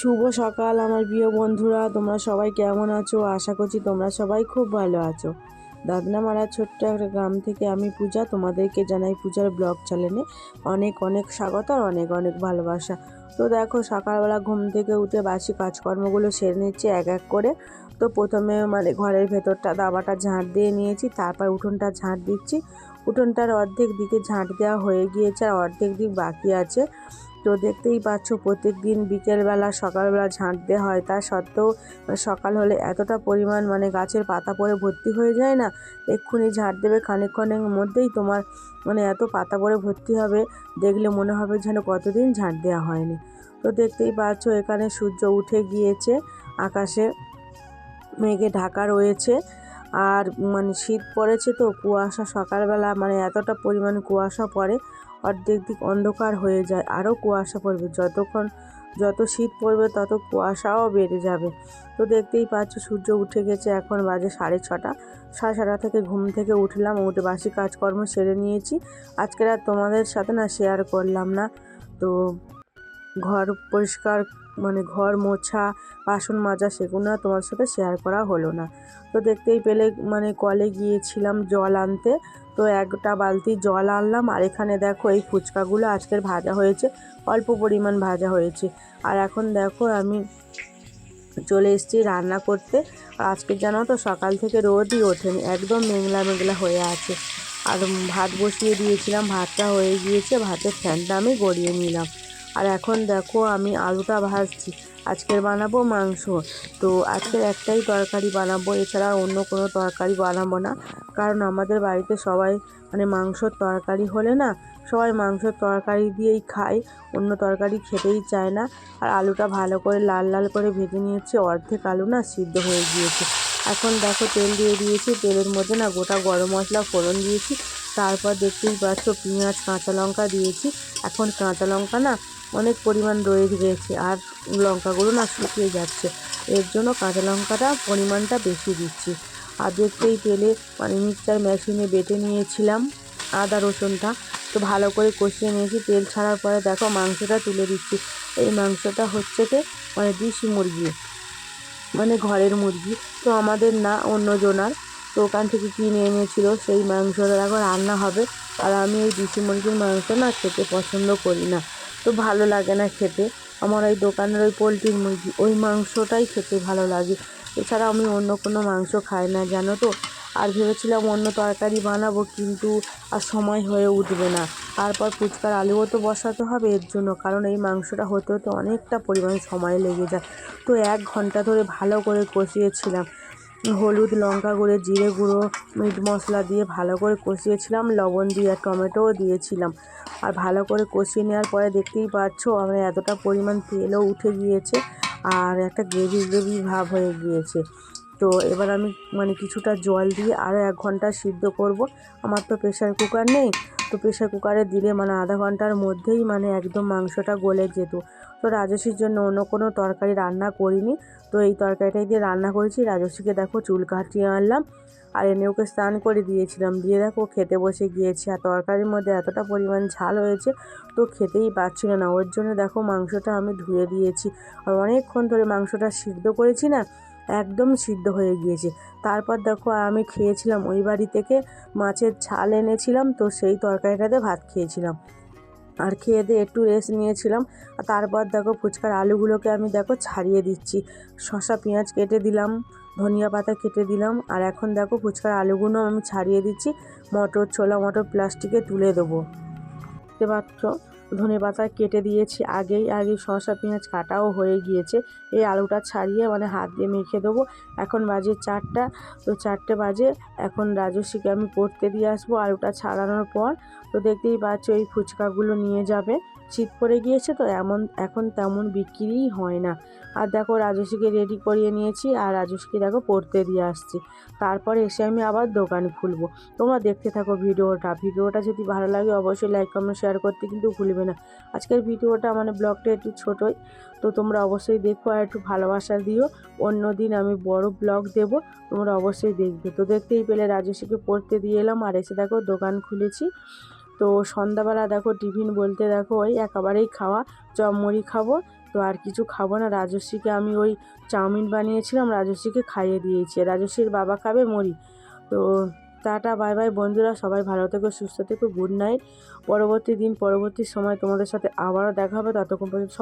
শুভ সকাল আমার প্রিয় বন্ধুরা, তোমরা সবাই কেমন আছো? আশা করছি তোমরা সবাই খুব ভালো আছো। দাদনামারা ছোট্ট একটা গ্রাম থেকে আমি পূজা, তোমাদেরকে জানাই পূজার ব্লগ চ্যানেলে অনেক অনেক স্বাগত আর অনেক অনেক ভালোবাসা। তো দেখো, সকালবেলা ঘুম থেকে উঠে বাসি কাজকর্মগুলো সেরে নিচ্ছি এক এক করে। তো প্রথমে মানে ঘরের ভেতরটা দাবাটা ঝাঁট দিয়ে নিয়েছি, তারপর উঠোনটা ঝাঁট দিচ্ছি। উঠোনটার অর্ধেক দিকে ঝাঁট দেওয়া হয়ে গিয়েছে আর অর্ধেক দিক বাকি আছে। তো দেখতেই পাচ্ছ প্রত্যেক দিন বিকেলবেলা, সকালবেলা ঝাঁট দেওয়া হয়। তা সত্ত্বেও সকাল হলে এতটা পরিমাণ মানে গাছের পাতা পড়ে ভর্তি হয়ে যায় না, এক্ষুনি ঝাঁট দেবে খানিকক্ষণের মধ্যেই তোমার মানে এত পাতা পড়ে ভর্তি হবে, দেখলে মনে হবে যেন কতদিন ঝাঁট দেওয়া হয়নি। তো দেখতেই পাচ্ছ এখানে সূর্য উঠে গিয়েছে, আকাশে মেঘে ঢাকা রয়েছে। আর মানে শীত পড়েছে তো, কুয়াশা সকালবেলা মানে এতটা পরিমাণ কুয়াশা পড়ে অর্ধেক দিক অন্ধকার হয়ে যায়। আরও কুয়াশা পড়বে। যতক্ষণ যত শীত পড়বে, তত কুয়াশাও বেড়ে যাবে। তো দেখতেই পাচ্ছ, সূর্য উঠে গেছে এখন বাজে সাড়ে ছটা। সাড়ে ছটা থেকে ঘুম থেকে উঠলাম, উঠে বাসি কাজকর্ম সেরে নিয়েছি। আজকের আর তোমাদের সাথে না শেয়ার করলাম না। তো ঘর পরিষ্কার মানে ঘর মোছা, বাসন মাজা সেগুলো তোমার সাথে শেয়ার করা হলো না। তো দেখতেই পেলে মানে কলে গিয়েছিলাম জল আনতে, তো একটা বালতি জল আনলাম আর এখানে দেখো এই ফুচকাগুলো আজকের ভাজা হয়েছে, অল্প পরিমাণ ভাজা হয়েছে। আর এখন দেখো আমি চলে এসেছি রান্না করতে। আজকে জানো তো সকাল থেকে রোদই ওঠেনি, একদম মেঘলা মেঘলা হয়ে আছে। আর ভাত বসিয়ে দিয়েছিলাম, ভাতটা হয়ে গিয়েছে, ভাতের ফ্যানটা আমি গড়িয়ে নিলাম। আর এখন দেখো আমি আলুটা ভাজছি। আজকের বানাবো মাংস। তো আজকের একটাই তরকারি বানাবো, এছাড়া অন্য কোনো তরকারি বানাবো না। কারণ আমাদের বাড়িতে সবাই মানে মাংসর তরকারি হলে না, সবাই মাংসর তরকারি দিয়েই খায়, অন্য তরকারি খেতেই চায় না। আর আলুটা ভালো করে লাল লাল করে ভেজে নিয়েছি, অর্ধেক আলু না সিদ্ধ হয়ে গিয়েছে। এখন দেখো তেল দিয়ে দিয়েছি, তেলের মধ্যে না গোটা গরম মশলা ফোড়ন দিয়েছি। তারপর দেখতেই পাচ্ছ পেঁয়াজ, কাঁচা লঙ্কা দিয়েছি। এখন কাঁচা লঙ্কা না অনেক পরিমাণ রয়ে গিয়েছে আর লঙ্কাগুলো না শুকিয়ে যাচ্ছে। এর জন্য কাঁচা লঙ্কাটা পরিমাণটা বেশি দিচ্ছি। আর দেখতেই পেলে মানে মিক্সচার মেশিনে বেটে নিয়েছিলাম আদা রসুনটা। তো ভালো করে কষিয়ে নিয়েছি। তেল ছাড়ার পরে দেখো মাংসটা তুলে দিচ্ছি। এই মাংসটা হচ্ছে কি? মানে দেশি মুরগি। মানে ঘরের মুরগি। তো আমাদের না অন্য জনার তো ওখান থেকে কিনে এনেছিল। সেই মাংসটা দেখো রান্না হবে। আর আমি এই দেশি মুরগির মাংস না খেতে পছন্দ করি না। তো ভালো লাগে না খেতে। আমার ওই দোকানের ওই পোলট্রির মুরগি, ওই মাংসটাই খেতে ভালো লাগে। এছাড়া আমি অন্য কোনো মাংস খাই না, জানো তো? আর ভেবেছিলাম অন্য তরকারি বানাবো, কিন্তু আর সময় হয়ে উঠবে না। তারপর ফুচকার আলুও তো বসাতে হবে, এর জন্য। কারণ এই মাংসটা হতে হতে অনেকটা পরিমাণ সময় লেগে যায়। তো এক ঘণ্টা ধরে ভালো করে কষিয়েছিলাম। হলুদ লঙ্কা গুঁড়ো, জিরে গুঁড়ো, মিট মশলা দিয়ে ভালো করে কষিয়েছিলাম, লবণ দিয়ে আর টমেটোও দিয়েছিলাম। আর ভালো করে কষিয়ে নেওয়ার পরে দেখতেই পাচ্ছ আমার এতটা পরিমাণ তেলও উঠে গিয়েছে আর একটা গ্রেভি গ্রেভি ভাব হয়ে গিয়েছে। তো এবার আমি মানে কিছুটা জল দিয়ে আরও এক ঘণ্টা সিদ্ধ করব। আমার তো প্রেশার কুকার নেই, তো প্রেশার কুকারে দিলে মানে আধা ঘণ্টার মধ্যেই মানে একদম মাংসটা গলে যেত। তো রাজস্বীর জন্য অন্য কোনো তরকারি রান্না করিনি, তো এই তরকারিটাই দিয়ে রান্না করেছি। রাজস্বীকে দেখো চুল কাটিয়ে আনলাম আর এনে ওকে স্নান করে দিয়েছিলাম। দিয়ে দেখো খেতে বসে গিয়েছি আর তরকারির মধ্যে এতটা পরিমাণ ঝাল হয়েছে তো খেতেই পারছিল না। ওর জন্য দেখো মাংসটা আমি ধুয়ে দিয়েছি। আর অনেকক্ষণ ধরে মাংসটা সিদ্ধ করেছি না একদম সিদ্ধ হয়ে গিয়েছে। তারপর দেখো আমি খেয়েছিলাম ওই বাড়ি থেকে মাছের ছাল এনেছিলাম, তো সেই তরকারিটাতে ভাত খেয়েছিলাম। আর খেয়ে দিয়ে একটু রেস্ট নিয়েছিলাম। আর তারপর দেখো ফুচকার আলুগুলোকে আমি দেখো ছাড়িয়ে দিচ্ছি। শসা, পেঁয়াজ কেটে দিলাম, ধনিয়া পাতা কেটে দিলাম, আর এখন দেখো ফুচকার আলুগুলো আমি ছাড়িয়ে দিচ্ছি। মটর ছোলা, মটর প্লাস্টিকে তুলে দেবো। দেখতে পাচ্ছ ধনে পাতা কেটে দিয়েছি আগেই, আগে শসা, পেঁয়াজ কাটাও হয়ে গিয়েছে। এই আলুটা ছাড়িয়ে মানে হাত দিয়ে মেখে দেবো। এখন বাজে চারটা, তো চারটে বাজে। এখন রাজস্বীকে আমি পড়তে দিয়ে আসব। আলুটা ছাড়ানোর পর তো দেখতেই পাচ্ছ এই ফুচকাগুলো নিয়ে যাবে। শীত পড়ে গিয়েছে তো এমন, এখন তেমন বিক্রিই হয় না। আর দেখো রাজস্বীকে রেডি করিয়ে নিয়েছি আর রাজস্বীকে দেখো পড়তে দিয়ে আসছি। তারপরে এসে আমি আবার দোকান খুলবো। তোমরা দেখতে থাকো ভিডিওটা। ভিডিওটা যদি ভালো লাগে অবশ্যই লাইক কমেন্ট শেয়ার করতে কিন্তু ভুলবে না। আজকের ভিডিওটা মানে ব্লগটা একটু ছোটোই। তো তোমরা অবশ্যই দেখো আর একটু ভালোবাসা দিও। অন্য দিন আমি বড় ব্লগ দেব, তোমরা অবশ্যই দেখবে। তো দেখতেই পেলে রাজস্বীকে পড়তে দিয়ে এলাম আর এসে দেখো দোকান খুলেছি। তো সন্ধ্যাবেলা দেখো টিফিন বলতে দেখো ওই একেবারেই খাওয়া চমড়ি মুড়ি খাব, তো আর কিছু খাব না। রাজস্বীকে আমি ওই চাউমিন বানিয়েছিলাম রাজস্বীকে খাইয়ে দিয়েছি। রাজস্বীর বাবা খাবে মরি তো টাটা, বাই বাই বন্ধুরা, সবাই ভালো থেকো, সুস্থ থেকো, গুড নাইট। পরবর্তী দিন, পরবর্তী সময় তোমাদের সাথে আবারও দেখা হবে, ততক্ষণ পর্যন্ত